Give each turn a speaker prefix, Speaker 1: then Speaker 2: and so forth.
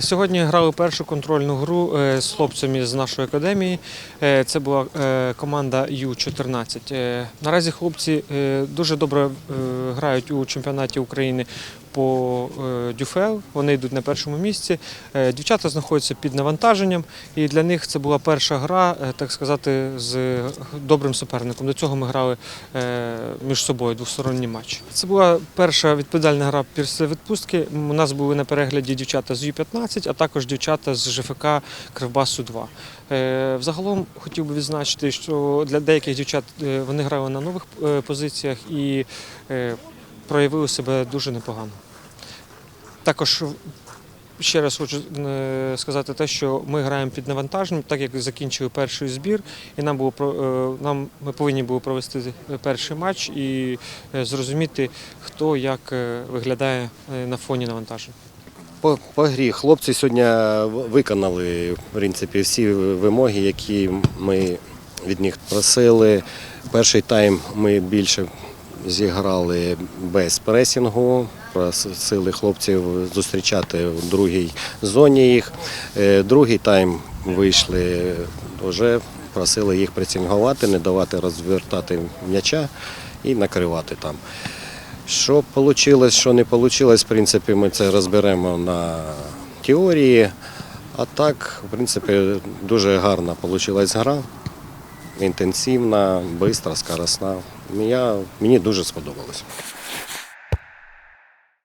Speaker 1: Сьогодні грали першу контрольну гру е, з хлопцями з нашої академії. Е, Це була е, команда Ю-14. Е, Наразі хлопці дуже добре грають у чемпіонаті України по е, дюфел. Вони йдуть на першому місці. Е, Дівчата знаходяться під навантаженням, і для них це була перша гра, е, так сказати, з добрим суперником. До цього ми грали між собою двосторонній матч. Це була перша відповідальна гра після відпустки. У нас були на перегляді дівчата з Ю-15, а також дівчата з ЖФК Кривбасу 2. Е, Взагалом хотів би відзначити, що для деяких дівчат вони грали на нових позиціях і проявили себе дуже непогано. Також ще раз хочу е, сказати те, що ми граємо під навантаженням, так як закінчили перший збір, і нам було е, нам ми повинні були провести перший матч і е, зрозуміти, хто як е, виглядає е, на фоні навантажень.
Speaker 2: По, по грі хлопці сьогодні виконали в принципі, всі вимоги, які ми від них просили. Перший тайм ми більше зіграли без пресінгу, просили хлопців зустрічати в другій зоні їх. Е, Другий тайм вийшли вже просили їх пресінгувати, не давати розвертати м'яча і накривати там. Що вийшло, що не вийшло, в принципі, ми це розберемо на теорії. А так, в принципі, дуже гарна вийшла гра, інтенсивна, швидка, скоросна. Я, мені дуже сподобалось.